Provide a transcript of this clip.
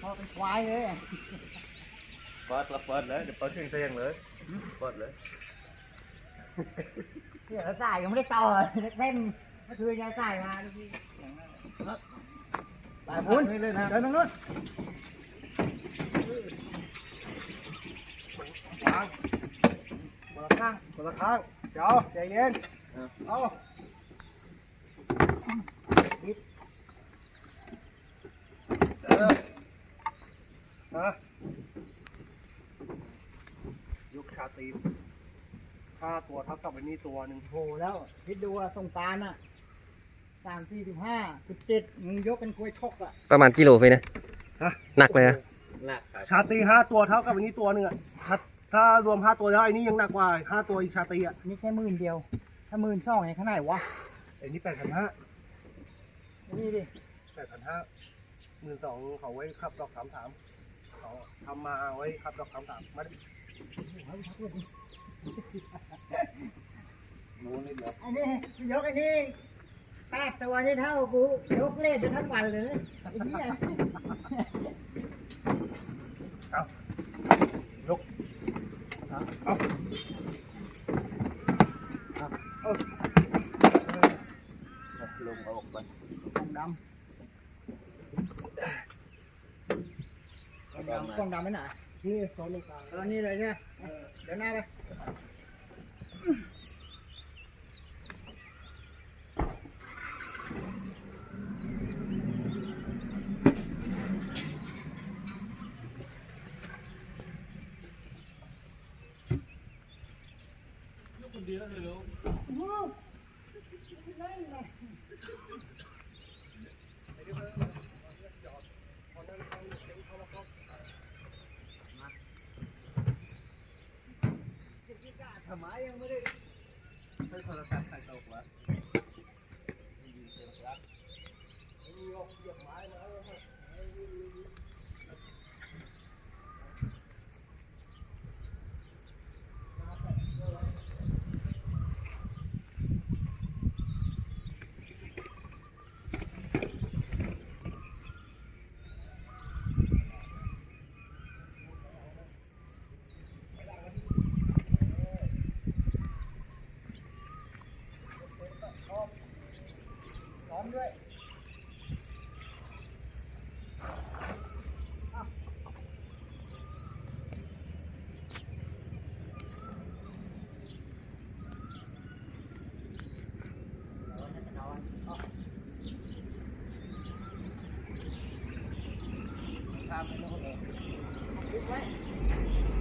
พอเป็นควายเลย เปิดละเปิดเลยเดี๋ยวเปิดเครื่องเสียงเลย เปิดเลย เดี๋ยวเราใส่ยังไม่ได้ต่อเต้นเมื่อคืนยังใส่มาดูสิไปพุ้นเดินตรงนู้นวางคนละข้างคนละข้างเดี๋ยวใจเย็น เอาเออ นะยกชาตรีห้าตัวเท่ากับอันนี้ตัวหนึ่งโหแล้วคิดดูว่าสงกรารน่ะสามสี่สิบห้าสิบเจ็ดมึงยกกันคุยชกอะประมาณกิโลไปนะฮะหนักเลยนะหนักชาตรีห้าตัวเท่ากับอันนี้ตัวหนึ่งอะชาถ้ารวมห้าตัวแล้วไอ้นี่ยังหนักกว่าห้าตัวอีกชาตรีอะนี่แค่หมื่นเดียว ถ้าหมื่นสองเนี่ยขนาดไหนวะไอ้นี่แปดพันห้านี่ดิแปดพันห้าหมื่นสองเขาไว้ขับดอกสามสาม เขาทำมาไว้ขับดอกสามสามมาดิอันนี้ยกอันนี้แปดตัวนี่เท่ากูยกเล่นได้ทั้งวันเลยนะไอ้เหี้ยยกเอาเอาเอาลงเอาออกไปลงดำกล่อง ดำกล่องดำไปไหนานี่ซ้อนตรงกลางตอนนี้เลยใช่ไหมเดี๋ยวหน้าไปคนเดียวเลยลูกทำไมยังไม่ได้ใช้โทรศัพท์ใส่ตกวะยกยกไม้มาแล้ว พร้อ มด้วยทำให้ลูกเลยคิดไว้